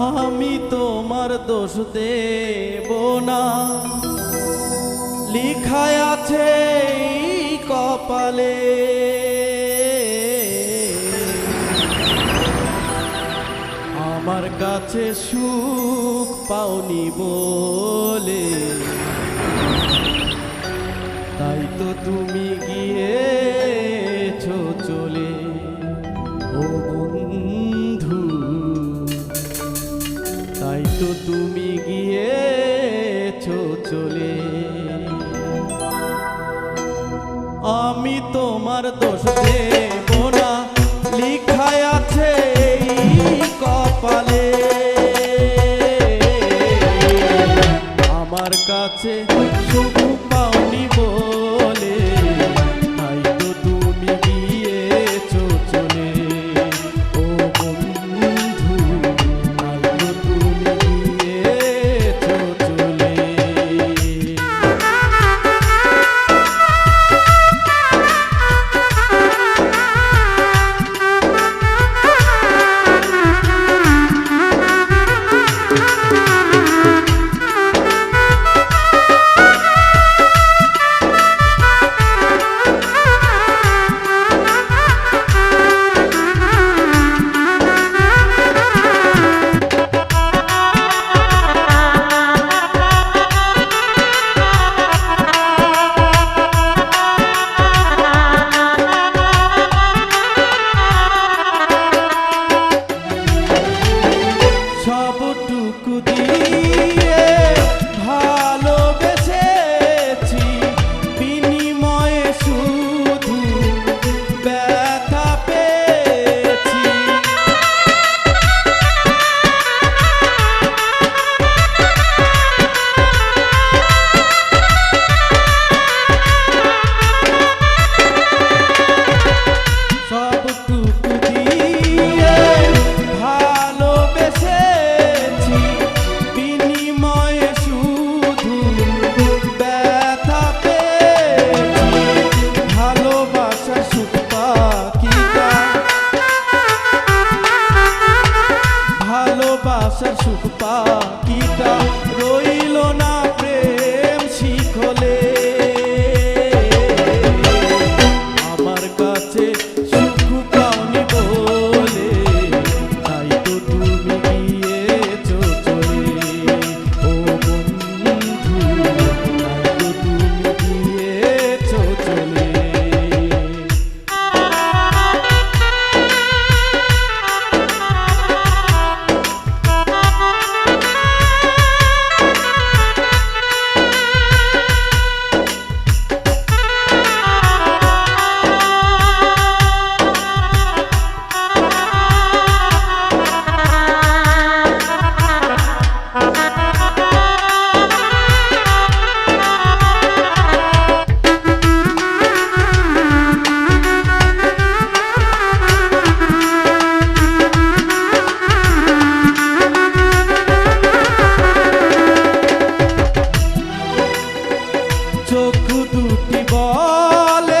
আমি তোমার দোষ দেব না। লিখায় আছে কপালে। আমার কাছে সুখ পাওনি বলে। তাই তো তুমি গিয়েছো চলে। ও তুমি গিয়েছো চলে। আমি তোমার দোষ দেব দিয়ে ভালোবাসার সুখ পাখিটা চোখ দুটি বলে।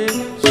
Sí, sí.